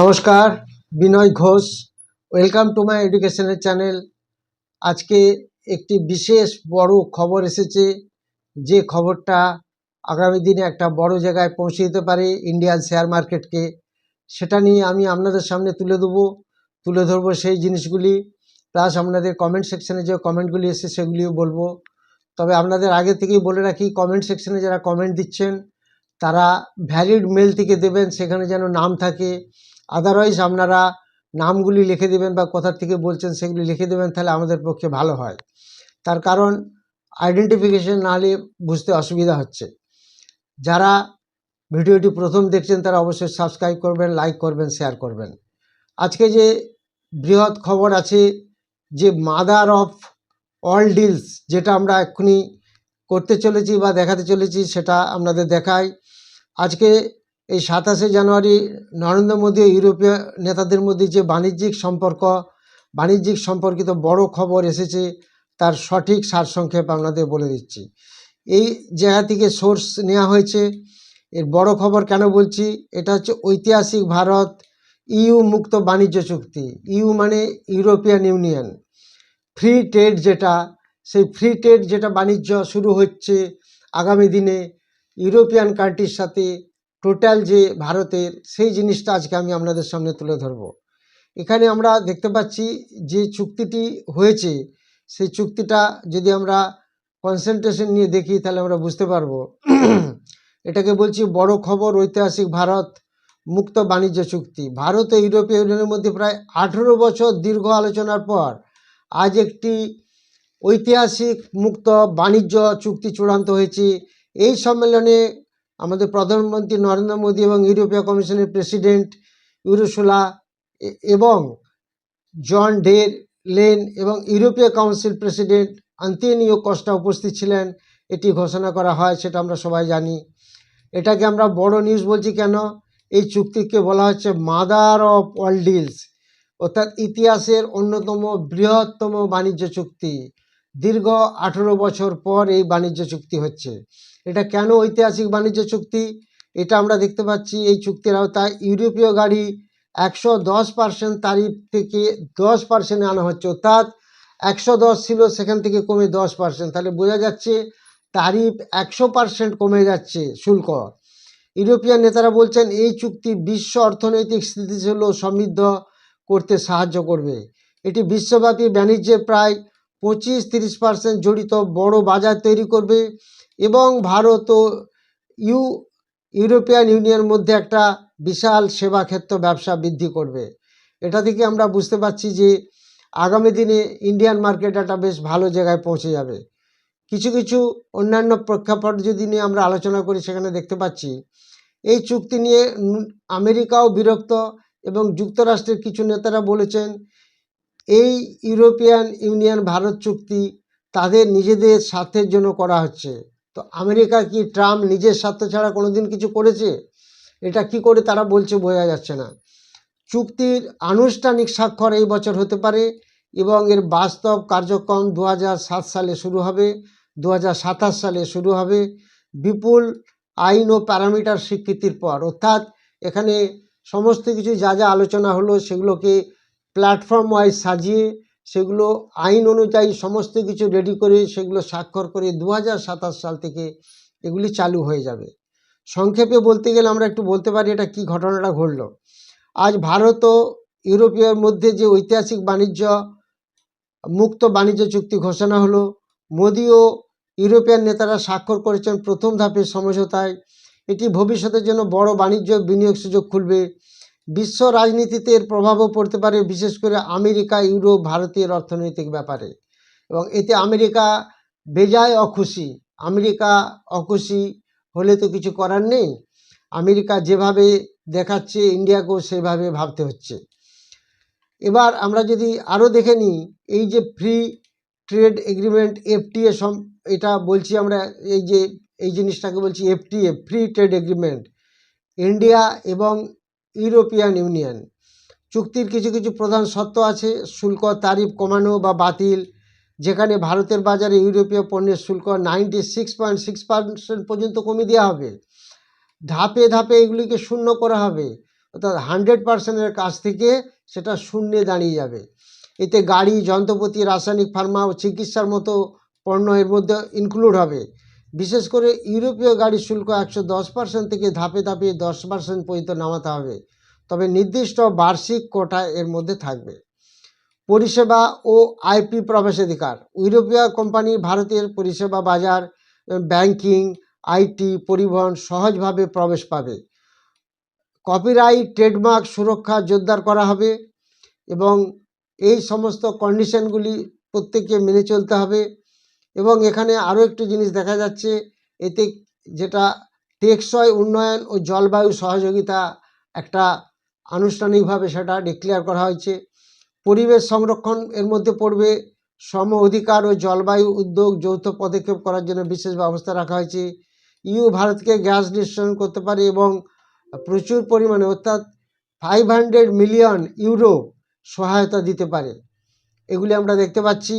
নমস্কার, Binoy Ghosh. Welcome to my এডুকেশনের channel আজকে একটি বিশেষ বড় খবর এসেছে। যে খবরটা আগামী দিনে একটা বড় জায়গায় পৌঁছে দিতে পারে ইন্ডিয়ান শেয়ার মার্কেটকে সেটা নিয়ে আমি আপনাদের সামনে তুলে দেবো তুলে ধরবো সেই জিনিসগুলি। প্লাস আপনাদের কমেন্ট সেকশনে যে কমেন্টগুলি এসে সেগুলিও বলব। তবে আপনাদের আগে থেকেই বলে রাখি কমেন্ট সেকশনে যারা কমেন্ট দিচ্ছেন, তারা ভ্যালিড মেল থেকে দেবেন, সেখানে যেন নাম থাকে। আদারওয়াইজ আপনারা নামগুলি লিখে দেবেন বা কোথার থেকে বলছেন সেগুলি লিখে দেবেন, তাহলে আমাদের পক্ষে ভালো হয়। তার কারণ আইডেন্টিফিকেশন না হলে বুঝতে অসুবিধা হচ্ছে। যারা ভিডিওটি প্রথম দেখছেন, তারা অবশ্যই সাবস্ক্রাইব করবেন লাইক করবেন শেয়ার করবেন। আজকে যে বৃহৎ খবর আছে যে মাদার অফ অল ডিলস, যেটা আমরা এক্ষুনি করতে চলেছি বা দেখাতে চলেছি, সেটা আপনাদের দেখাই। আজকে এই সাতাশে জানুয়ারি নরেন্দ্র মোদী ইউরোপীয় নেতাদের মধ্যে যে বাণিজ্যিক সম্পর্ক, বাণিজ্যিক সম্পর্কিত বড় খবর এসেছে, তার সঠিক সারসংক্ষেপ আপনাদের বলে দিচ্ছি। এই জায়গা থেকে সোর্স নেওয়া হয়েছে। এর বড় খবর কেন বলছি? এটা হচ্ছে ঐতিহাসিক ভারত, ইউ মুক্ত বাণিজ্য চুক্তি। ইউ মানে ইউরোপিয়ান ইউনিয়ন। ফ্রি ট্রেড যেটা, সেই ফ্রি ট্রেড যেটা বাণিজ্য শুরু হচ্ছে আগামী দিনে ইউরোপিয়ান কান্ট্রির সাথে টোটাল যে ভারতের, সেই জিনিসটা আজকে আমি আপনাদের সামনে তুলে ধরব। এখানে আমরা দেখতে পাচ্ছি যে চুক্তিটি হয়েছে, সেই চুক্তিটা যদি আমরা কনসেন্ট্রেশন নিয়ে দেখি, তাহলে আমরা বুঝতে পারব। এটাকে বলছি বড় খবর, ঐতিহাসিক ভারত মুক্ত বাণিজ্য চুক্তি। ভারত ও ইউরোপীয় ইউনিয়নের মধ্যে প্রায় আঠেরো বছর দীর্ঘ আলোচনার পর আজ একটি ঐতিহাসিক মুক্ত বাণিজ্য চুক্তি চূড়ান্ত হয়েছে। এই সম্মেলনে আমাদের প্রধানমন্ত্রী নরেন্দ্র মোদী এবং ইউরোপীয় কমিশনের প্রেসিডেন্ট ইউরোসোলা এবং জন ডের লেন এবং ইউরোপীয় কাউন্সিল প্রেসিডেন্ট আন্তনিও কস্টা উপস্থিত ছিলেন। এটি ঘোষণা করা হয়, সেটা আমরা সবাই জানি। এটাকে আমরা বড় নিউজ বলছি কেন? এই চুক্তিকে বলা হচ্ছে মাদার অফ অল ডিলস, অর্থাৎ ইতিহাসের অন্যতম বৃহত্তম বাণিজ্য চুক্তি। দীর্ঘ আঠেরো বছর পর এই বাণিজ্য চুক্তি হচ্ছে। এটা কেন ঐতিহাসিক বাণিজ্য চুক্তি? এটা আমরা দেখতে পাচ্ছি এই চুক্তির আওতায় ইউরোপীয় গাড়ি একশো দশ পার্সেন্ট তারিফ থেকে দশ পার্সেন্টে আনা হচ্ছে। অর্থাৎ একশো দশ ছিল, সেখান থেকে কমে দশ পার্সেন্ট। তাহলে বোঝা যাচ্ছে তারিফ একশো পার্সেন্ট কমে যাচ্ছে শুল্ক। ইউরোপিয়ান নেতারা বলছেন, এই চুক্তি বিশ্ব অর্থনৈতিক স্থিতিশীল সমৃদ্ধ করতে সাহায্য করবে। এটি বিশ্বব্যাপী বাণিজ্যে প্রায় পঁচিশ তিরিশ পার্সেন্ট জড়িত বড় বাজার তৈরি করবে এবং ভারত ও ইউ, ইউরোপিয়ান ইউনিয়ন মধ্যে একটা বিশাল সেবা ক্ষেত্র ব্যবসা বৃদ্ধি করবে। এটা থেকে আমরা বুঝতে পারছি যে আগামী দিনে ইন্ডিয়ান মার্কেট একটা বেশ ভালো জায়গায় পৌঁছে যাবে। কিছু কিছু অন্যান্য প্রেক্ষাপট যদি নিয়ে আমরা আলোচনা করি সেখানে দেখতে পাচ্ছি, এই চুক্তি নিয়ে আমেরিকাও বিরক্ত এবং যুক্তরাষ্ট্রের কিছু নেতারা বলেছেন এই ইউরোপিয়ান ইউনিয়ন ভারত চুক্তি তাদের নিজেদের স্বার্থের জন্য করা হচ্ছে। তো আমেরিকা কি ট্রাম্প নিজের স্বার্থ ছাড়া কোনোদিন কিছু করেছে? এটা কি করে তারা বলছে বোঝা যাচ্ছে না। চুক্তির আনুষ্ঠানিক স্বাক্ষর এই বছর হতে পারে এবং এর বাস্তব কার্যক্রম দু সালে শুরু হবে দু হাজার সাতাশ সালে শুরু হবে বিপুল আইন ও প্যারামিটার স্বীকৃতির পর। অর্থাৎ এখানে সমস্ত কিছু যা যা আলোচনা হলো সেগুলোকে প্ল্যাটফর্ম ওয়াইজ সাজিয়ে সেগুলো আইন অনুযায়ী সমস্ত কিছু রেডি করে সেগুলো স্বাক্ষর করে দু হাজার সাতাশ সাল থেকে এগুলি চালু হয়ে যাবে। সংক্ষেপে বলতে গেলে আমরা একটু বলতে পারি এটা কি ঘটনাটা ঘটলো। আজ ভারত ও ইউরোপীয়র মধ্যে যে ঐতিহাসিক বাণিজ্য, মুক্ত বাণিজ্য চুক্তি ঘোষণা হলো, মোদি ও ইউরোপিয়ান নেতারা স্বাক্ষর করেছেন প্রথম ধাপের সমঝোতায়। এটি ভবিষ্যতের জন্য বড় বাণিজ্য বিনিয়োগ সুযোগ খুলবে। বিশ্ব রাজনীতিতে এর প্রভাবও পড়তে পারে, বিশেষ করে আমেরিকা, ইউরোপ, ভারতের অর্থনৈতিক ব্যাপারে। এবং এতে আমেরিকা বেজায় অখুশি। আমেরিকা অখুশি হলে তো কিছু করার নেই। আমেরিকা যেভাবে দেখাচ্ছে, ইন্ডিয়াকেও সেভাবে ভাবতে হচ্ছে। এবার আমরা যদি আরও দেখে নিই, এই যে ফ্রি ট্রেড এগ্রিমেন্ট, এফটিএ সম, এটা বলছি আমরা, এই যে, এই জিনিসটাকে বলছি FTA, free trade agreement. India এবং ইউরোপিয়ান ইউনিয়ন। চুক্তির কিছু কিছু প্রধান শর্ত আছে, শুল্ক, তারিফ কমানো বা বাতিল। যেখানে ভারতের বাজারে ইউরোপীয় পণ্যের শুল্ক ninety six point six percent পর্যন্ত কমিয়ে দেওয়া হবে। ধাপে ধাপে এগুলিকে শূন্য করা হবে, অর্থাৎ হান্ড্রেড পার্সেন্টের কাছ থেকে সেটা শূন্যে দাঁড়িয়ে যাবে। এতে গাড়ি, যন্ত্রপাতি, রাসায়নিক, ফার্মা ও চিকিৎসার মতো পণ্য এর মধ্যে ইনক্লুড হবে। বিশেষ করে ইউরোপীয় গাড়ি শুল্ক একশো দশ পার্সেন্ট থেকে ধাপে ধাপে দশ পার্সেন্ট পর্যন্ত নামাতে হবে। তবে নির্দিষ্ট বার্ষিক কোটা এর মধ্যে থাকবে। পরিষেবা ও আইপি প্রবেশাধিকার। ইউরোপীয় কোম্পানি ভারতের পরিষেবা বাজার, ব্যাংকিং আইটি পরিবহন সহজভাবে প্রবেশ পাবে। কপিরাইট, ট্রেডমার্ক সুরক্ষা জোরদার করা হবে এবং এই সমস্ত কন্ডিশনগুলি প্রত্যেককে মেনে চলতে হবে। এবং এখানে আরও একটি জিনিস দেখা যাচ্ছে, এতে যেটা টেকসই উন্নয়ন ও জলবায়ু সহযোগিতা একটা আনুষ্ঠানিকভাবে সেটা ডিক্লেয়ার করা হয়েছে। পরিবেশ সংরক্ষণ এর মধ্যে পড়বে সম অধিকার ও জলবায়ু উদ্যোগ যৌথ পদক্ষেপ করার জন্য বিশেষ ব্যবস্থা রাখা হয়েছে। ইউ ভারতকে গ্যাস ডিস্ট্রিবিউশন করতে পারে এবং প্রচুর পরিমাণে অর্থাৎ ফাইভ হান্ড্রেড মিলিয়ন ইউরো সহায়তা দিতে পারে। এগুলি আমরা দেখতে পাচ্ছি।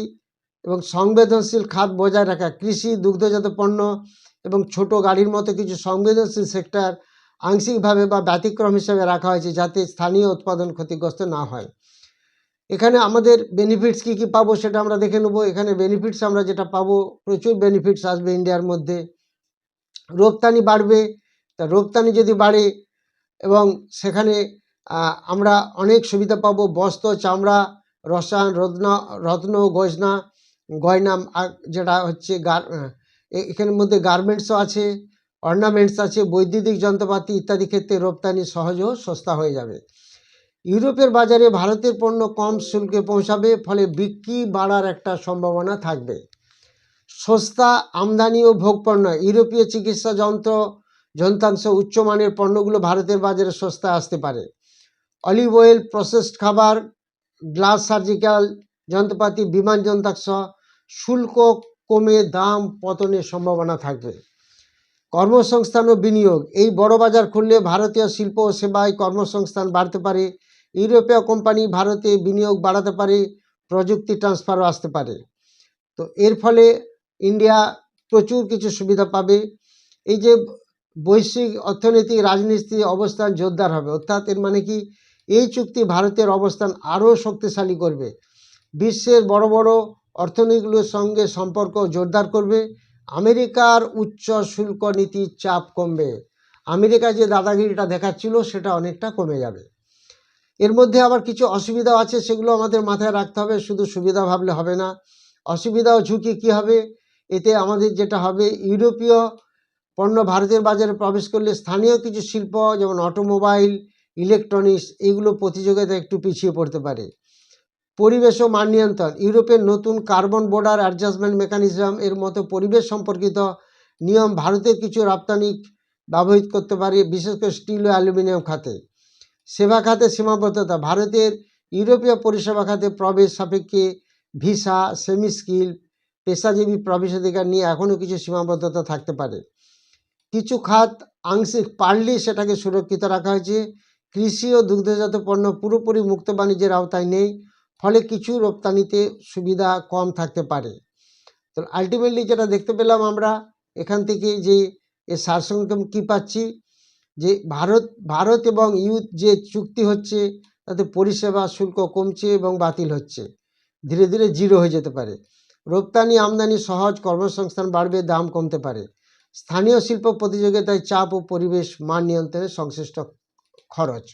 এবং সংবেদনশীল খাত বজায় রাখা, কৃষি, দুগ্ধজাত পণ্য এবং ছোট গাড়ির মতো কিছু সংবেদনশীল সেক্টর আংশিকভাবে বা ব্যতিক্রম হিসেবে রাখা হয়েছে যাতে স্থানীয় উৎপাদন ক্ষতিগ্রস্ত না হয়। এখানে আমাদের বেনিফিটস কী কী পাবো সেটা আমরা দেখে নেব। এখানে বেনিফিটস আমরা যেটা পাবো, প্রচুর বেনিফিটস আসবে ইন্ডিয়ার মধ্যে। রপ্তানি বাড়বে, তা রপ্তানি যদি বাড়ে এবং সেখানে আমরা অনেক সুবিধা পাবো। বস্ত্র, চামড়া, রসায়ন, রত্ন রত্ন, গজনা গয়না যেটা হচ্ছে গার এখানের মধ্যে গার্মেন্টসও আছে, অর্নামেন্টস আছে, বৈদ্যুতিক যন্ত্রপাতি ইত্যাদি ক্ষেত্রে রপ্তানি সহজ ও সস্তা হয়ে যাবে। ইউরোপের বাজারে ভারতের পণ্য কম শুল্কে পৌঁছাবে, ফলে বিক্রি বাড়ার একটা সম্ভাবনা থাকবে। সস্তা আমদানি ও ভোগপণ্য, ইউরোপীয় চিকিৎসা যন্ত্র, যন্ত্রাংশ উচ্চমানের পণ্যগুলো ভারতের বাজারে সস্তায় আসতে পারে। অলিভ অয়েল, প্রসেসড খাবার, গ্লাস সার্জিক্যাল, যন্ত্রপাতি, বিমান যন্ত্রাংশ শুল্ক কমে দাম পতনের সম্ভাবনা থাকবে। কর্মসংস্থান ও বিনিয়োগ, এই বড় বাজার খুললে ভারতীয় শিল্প ও সেবায় কর্মসংস্থান বাড়তে পারে, ইউরোপীয় কোম্পানি ভারতে বিনিয়োগ বাড়াতে পারে, প্রযুক্তি ট্রান্সফারও আসতে পারে। তো এর ফলে ইন্ডিয়া প্রচুর কিছু সুবিধা পাবে। এই যে বৈশ্বিক অর্থনৈতিক রাজনীতি অবস্থান জোরদার হবে, অর্থাৎ এর মানে কি? এই চুক্তি ভারতের অবস্থান আরও শক্তিশালী করবে। বিশ্বের বড় বড় অর্থনীতিগুলোর সঙ্গে সম্পর্ক জোরদার করবে। আমেরিকার উচ্চ শুল্ক নীতির চাপ কমবে। আমেরিকা যে দাদাগিরিটা দেখাচ্ছিল, সেটা অনেকটা কমে যাবে। এর মধ্যে আবার কিছু অসুবিধাও আছে, সেগুলো আমাদের মাথায় রাখতে হবে। শুধু সুবিধা ভাবলে হবে না। অসুবিধা ও ঝুঁকি কী হবে? এতে আমাদের যেটা হবে, ইউরোপীয় পণ্য ভারতের বাজারে প্রবেশ করলে স্থানীয় কিছু শিল্প, যেমন অটোমোবাইল, ইলেকট্রনিক্স, এগুলো প্রতিযোগিতা একটু পিছিয়ে পড়তে পারে। পরিবেশ ও মান নিয়ন্ত্রণ, ইউরোপের নতুন কার্বন বর্ডার অ্যাডজাস্টমেন্ট মেকানিজম এর মতো পরিবেশ সম্পর্কিত নিয়ম ভারতের কিছু রপ্তানি ব্যবহৃত করতে পারে, বিশেষ করে স্টিল ও অ্যালুমিনিয়াম খাতে। সেবা খাতে সীমাবদ্ধতা, ভারতের ইউরোপীয় পরিষেবা খাতে প্রবেশ সাপেক্ষে ভিসা সেমি স্কিল পেশাজীবী প্রবেশাধিকার নিয়ে এখনও কিছু সীমাবদ্ধতা থাকতে পারে। কিছু খাত আংশিক পারলেই সেটাকে সুরক্ষিত রাখা হয়েছে। কৃষি ও দুগ্ধজাত পণ্য পুরোপুরি মুক্ত বাণিজ্যের আওতায় নেই। ফলে কিছু রপ্তানিতে সুবিধা কম থাকতে পারে। তো আলটিমেটলি যেটা দেখতে পেলাম আমরা, এখান থেকে যে এর সারসংক্ষেপ কী পাচ্ছি? যে ভারত ভারত এবং ইউথ যে চুক্তি হচ্ছে, তাতে পরিষেবা শুল্ক কমছে এবং বাতিল হচ্ছে। ধীরে ধীরে জিরো হয়ে যেতে পারে। রপ্তানি আমদানি সহজ, কর্মসংস্থান বাড়বে, দাম কমতে পারে। স্থানীয় শিল্প প্রতিযোগিতায় চাপ ও পরিবেশ মান নিয়ন্ত্রণে সংশ্লিষ্ট খরচ।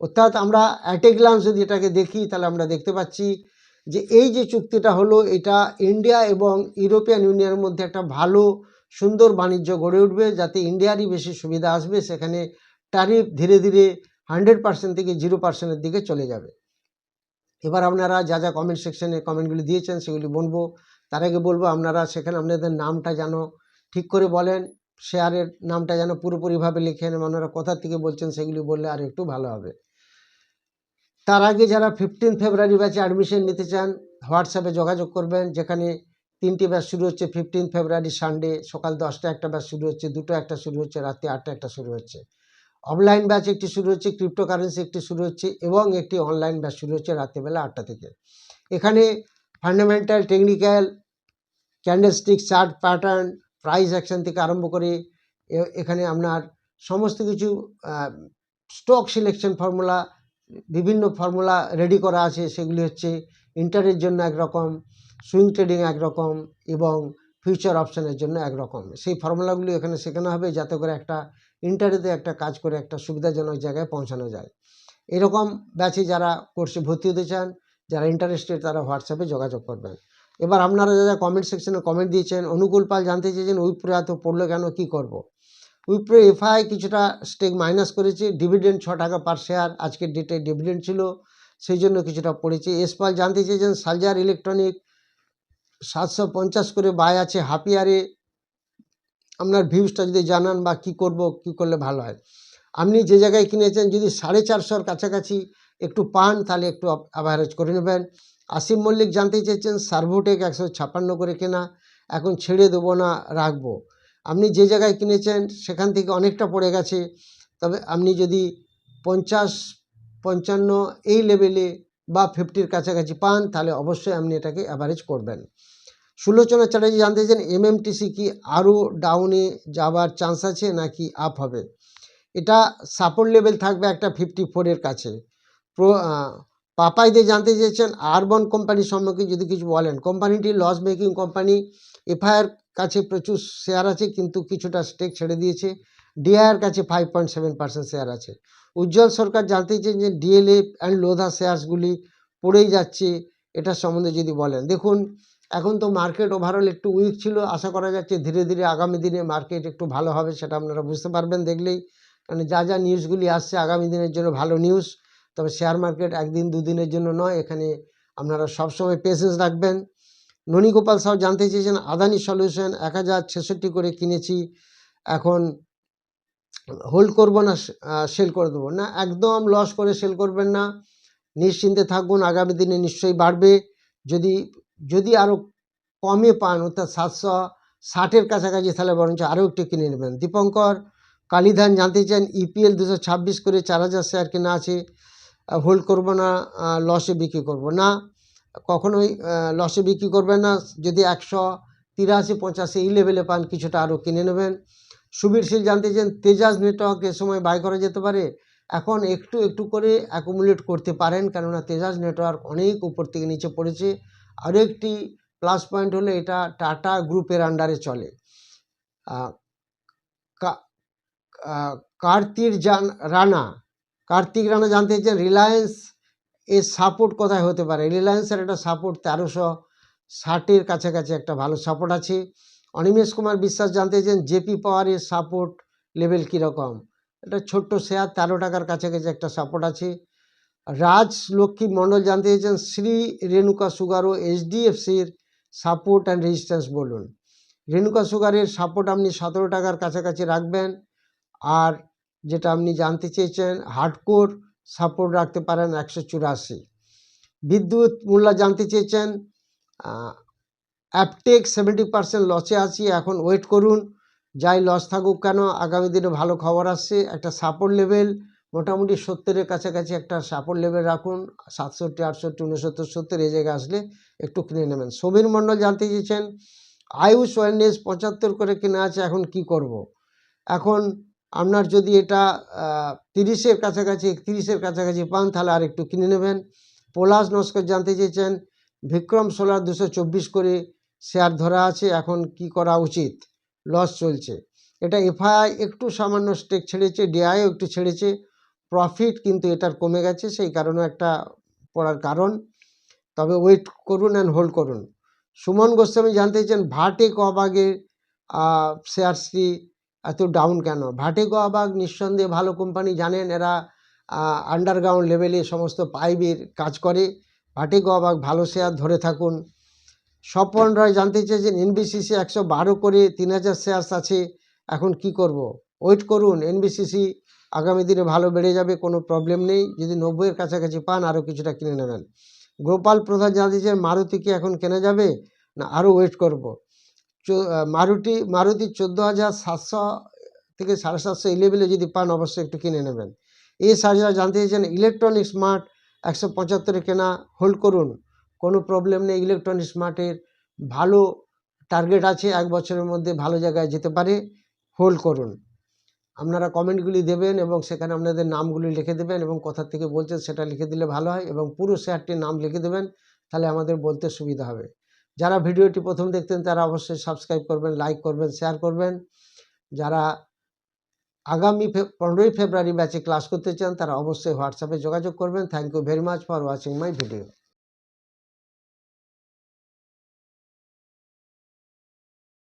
অর্থাৎ আমরা অ্যাট এ গ্লান্স যদি এটাকে দেখি, তাহলে আমরা দেখতে পাচ্ছি যে এই যে চুক্তিটা হলো, এটা ইন্ডিয়া এবং ইউরোপিয়ান ইউনিয়নের মধ্যে একটা ভালো, সুন্দর বাণিজ্য গড়ে উঠবে, যাতে ইন্ডিয়ারই বেশি সুবিধা আসবে, সেখানে ট্যারিফ ধীরে ধীরে হান্ড্রেড পার্সেন্ট থেকে জিরো পার্সেন্টের দিকে চলে যাবে। এবার আপনারা যা যা কমেন্ট সেকশনে কমেন্টগুলি দিয়েছেন, সেগুলি বলব। তার আগে বলব, আপনারা সেখানে আপনাদের নামটা যেন ঠিক করে বলেন শেয়ারের নামটা যেন পুরোপুরিভাবে লিখেন, আপনারা কোথা থেকে বলছেন, সেগুলি বললে আর একটু ভালো হবে। তার আগে যারা ফিফটিন ফেব্রুয়ারি ব্যাচে অ্যাডমিশন নিতে চান হোয়াটসঅ্যাপে যোগাযোগ করবেন, যেখানে তিনটি ব্যাচ শুরু হচ্ছে ফিফটিন ফেব্রুয়ারি সানডে সকাল দশটা একটা ব্যাচ শুরু হচ্ছে, দুটো একটা শুরু হচ্ছে, রাত্রি আটটা একটা শুরু হচ্ছে। অফলাইন ব্যাচ একটি শুরু হচ্ছে ক্রিপ্টোকারেন্সি একটি শুরু হচ্ছে, এবং একটি অনলাইন ব্যাচ শুরু হচ্ছে রাত্রিবেলা আটটা থেকে। এখানে fundamental technical candlestick chart pattern price action থেকে আরম্ভ করে এখানে আপনার সমস্ত কিছু স্টক সিলেকশন ফর্মুলা বিভিন্ন ফর্মুলা রেডি করা আছে, সেগুলি হচ্ছে ইন্টারের জন্য একরকম সুইং ট্রেডিং একরকম এবং ফিউচার অপশানের জন্য একরকম। সেই ফর্মুলাগুলি এখানে শেখানো হবে যাতে করে একটা ইন্টারেতে একটা কাজ করে একটা সুবিধাজনক জায়গায় পৌঁছানো যায়। এরকম ব্যাচে যারা কোর্সে ভর্তি হতে চান, যারা ইন্টারেস্টেড তারা হোয়াটসঅ্যাপে যোগাযোগ করবেন। এবার আপনারা যারা কমেন্ট সেকশনে কমেন্ট দিয়েছেন, অনুকূল পাল জানতে চেয়েছেন উইপ্রো এত পড়ল কেন কী করব। উইপ্রো এফআই কিছুটা স্টেক মাইনাস করেছে। ডিভিডেন্ড ছ টাকা পার শেয়ার আজকের ডেটে ডিভিডেন্ড ছিল, সেই জন্য কিছুটা পড়েছে। এসপাল জানতে চেয়েছেন সালজার ইলেকট্রনিক সাতশো পঞ্চাশ করে বাই আছে হাফ ইয়ারে আপনার ভিউজটা যদি জানান বা কি করব, কি করলে ভালো হয়। আপনি যে জায়গায় কিনেছেন, যদি সাড়ে চারশোর কাছাকাছি একটু পান, তাহলে একটু অ্যাভারেজ করে নেবেন। আসিম মল্লিক জানতে চেয়েছেন সার্ভোটেক একশো ছাপ্পান্ন করে কেনা, এখন ছেড়ে দেবো না, রাখব। আপনি যে জায়গায় কিনেছেন, সেখান থেকে অনেকটা পড়ে গেছে। তবে আপনি যদি পঞ্চাশ, পঞ্চান্ন এই লেভেলে বা ফিফটির কাছাকাছি পান, তাহলে অবশ্যই আপনি এটাকে অ্যাভারেজ করবেন। সুলোচনা চ্যাটার্জি জানতে চান এমএমটিসি কি আরও ডাউনে যাবার চান্স আছে নাকি আপ হবে? এটা সাপোর্ট লেভেল থাকবে একটা ফিফটি ফোরের কাছে। পাপাইদের জানতে চেয়েছেন আরবন কোম্পানি সম্পর্কে যদি কিছু বলেন। কোম্পানিটি লস মেকিং কোম্পানি এফআইআর কাছে প্রচুর শেয়ার আছে, কিন্তু কিছুটা স্টেক ছেড়ে দিয়েছে। ডিআইআর কাছে five point seven percent share আছে। উজ্জ্বল সরকার জানতে চেয়েছেন যে ডিএলএফ অ্যান্ড লোধা শেয়ার্সগুলি পড়েই যাচ্ছে এটার সম্বন্ধে যদি বলেন। দেখুন, এখন তো মার্কেট ওভারঅল একটু উইক ছিল, আশা করা যাচ্ছে ধীরে ধীরে আগামী দিনে মার্কেট একটু ভালো হবে সেটা আপনারা বুঝতে পারবেন দেখলেই। কারণ যা যা নিউজগুলি আসছে আগামী দিনের জন্য ভালো নিউজ তবে শেয়ার মার্কেট একদিন দুদিনের জন্য নয়, এখানে আপনারা সবসময় পেশেন্স রাখবেন। ননীগোপাল সাউ জানতে চেয়েছেন, আদানি সলিউশন এক হাজার ছেষট্টি করে কিনেছি, এখন হোল্ড করব না সেল করে দেবো। না, একদম লস করে সেল করবেন না, নিশ্চিন্তে থাকুন, আগামী দিনে নিশ্চয়ই বাড়বে। যদি যদি আরও কমে পান, অর্থাৎ সাতশো ষাটের কাছাকাছি, তাহলে বরঞ্চ আরও একটু কিনে নেবেন। দীপঙ্কর কালীধান জানতে চান ইপিএল দুশো ছাব্বিশ করে চার হাজার শেয়ার কেনা আছে হোল্ড করব না লসে বিক্রি করব। না কখনোই লসে বিক্রি করবেন না। যদি একশো তিরাশি, পঁচাশি এই লেভেলে পান, কিছুটা আরও কিনে নেবেন। সুবীর শীল জানতে চান তেজাজ নেটওয়ার্ক এ সময় বাই করা যেতে পারে? এখন একটু একটু করে অ্যাকুমুলেট করতে পারেন, কেননা তেজাজ নেটওয়ার্ক অনেক উপর থেকে নিচে পড়েছে। আরও একটি প্লাস পয়েন্ট হলো এটা টাটা গ্রুপের আন্ডারে চলে। কার্তিক জান, রানা, কার্তিক রানা জানতে চান রিলায়েন্স এর সাপোর্ট কোথায় হতে পারে? রিলায়েন্সের একটা সাপোর্ট তেরোশো ষাটের কাছাকাছি একটা ভালো সাপোর্ট আছে। অনিমেষ কুমার বিশ্বাস জানতে চান জেপি পাওয়ারের সাপোর্ট লেভেল কীরকম? এটা ছোট্ট শেয়ার তেরো টাকার কাছাকাছি একটা সাপোর্ট আছে। রাজ লক্ষ্মী মণ্ডল জানতে চেয়েছেন শ্রী রেণুকা সুগার ও এইচডিএফসির সাপোর্ট অ্যান্ড রেজিস্ট্যান্স বলুন। রেণুকা সুগারের সাপোর্ট আপনি সতেরো টাকার কাছাকাছি রাখবেন। আর যেটা আপনি জানতে চেয়েছেন হার্ডকোর সাপোর্ট রাখতে পারেন একশো চুরাশি বিদ্যুৎ মূল্য জানতে চেয়েছেন অ্যাপটেক সেভেন্টি পার্সেন্ট লসে আছি, এখন ওয়েট করুন, যাই লস থাকুক কেন, আগামী দিনে ভালো খবর আসছে, একটা সাপোর্ট লেভেল, মোটামুটি সত্তরের কাছাকাছি একটা সাপোর্ট লেভেল রাখুন, সাতষট্টি, আটষট্টি, উনসত্তর, সত্তর, এই জায়গায় আসলে একটু কিনে নেবেন সমীর মণ্ডল জানতে চেয়েছেন, আয়ুষ ওয়েলনেস পঁচাত্তর করে কিনে আছে, এখন কি করব। এখন আপনার যদি এটা তিরিশের কাছাকাছি, একত্রিশের কাছাকাছি পান, তাহলে আর একটু কিনে নেবেন। পলাশ নস্কর জানতে চেয়েছেন, বিক্রম সোলার দুশো চব্বিশ করে শেয়ার ধরা আছে, এখন কি করা উচিত? লস চলছে। এটা এফআই একটু সামান্য স্টেক ছেড়েছে, ডিআইও একটু ছেড়েছে প্রফিট কিন্তু এটার কমে গেছে, সেই কারণে একটা পড়ার কারণ। তবে ওয়েট করুন অ্যান্ড হোল্ড করুন। সুমন গোস্বামী জানতে চান ভাটে কবাগের শেয়ারসটি এত ডাউন কেন? ভাটে কোয়াবাগ নিঃসন্দেহে ভালো কোম্পানি জানেন, এরা আন্ডারগ্রাউন্ড লেভেলে সমস্ত পাইপের কাজ করে। ভাটে কোয়াবাগ ভালো শেয়ার ধরে থাকুন। স্বপন রায় জানতে চেয়েছেন এনবিসিসি একশো বারো করে তিন হাজার শেয়ার্স আছে, এখন কি করব? ওয়েট করুন এনবিসিসি আগামী দিনে ভালো বেড়ে যাবে, কোনো প্রবলেম নেই। যদি নব্বইয়ের কাছাকাছি পান আরও কিছুটা কিনে নেবেন। গোপাল প্রধান জানিয়েছেন মারুতি কি এখন কেনা যাবে? না আরও ওয়েট করব। মারুতি মারুতি চোদ্দ হাজার সাতশো থেকে সাড়ে সাতশো এই লেভেলে যদি পান অবশ্যই একটু কিনে নেবেন। সার্জারা জানতে চাইছেন, ইলেকট্রনিক স্মার্ট একশো পঁচাত্তরে কেনা, হোল্ড করুন, কোনো প্রবলেম নেই, ইলেকট্রনিক স্মার্টের ভালো টার্গেট আছে, এক বছরের মধ্যে ভালো জায়গায় যেতে পারে, হোল্ড করুন। আপনারা কমেন্টগুলি দেবেন এবং সেখানে আপনাদের নামগুলি লিখে দেবেন এবং কোথা থেকে বলছেন সেটা লিখে দিলে ভালো হয় এবং পুরো শেয়ারটির নাম লিখে দেবেন, তাহলে আমাদের বলতে সুবিধা হবে। যারা ভিডিওটি প্রথম দেখতেন তারা অবশ্যই সাবস্ক্রাইব করবেন লাইক করবেন শেয়ার করবেন। যারা আগামী পনেরোই ফেব্রুয়ারি ব্যাচে ক্লাস করতে চান তারা অবশ্যই হোয়াটসঅ্যাপে যোগাযোগ করবেন। Thank you very much for watching my video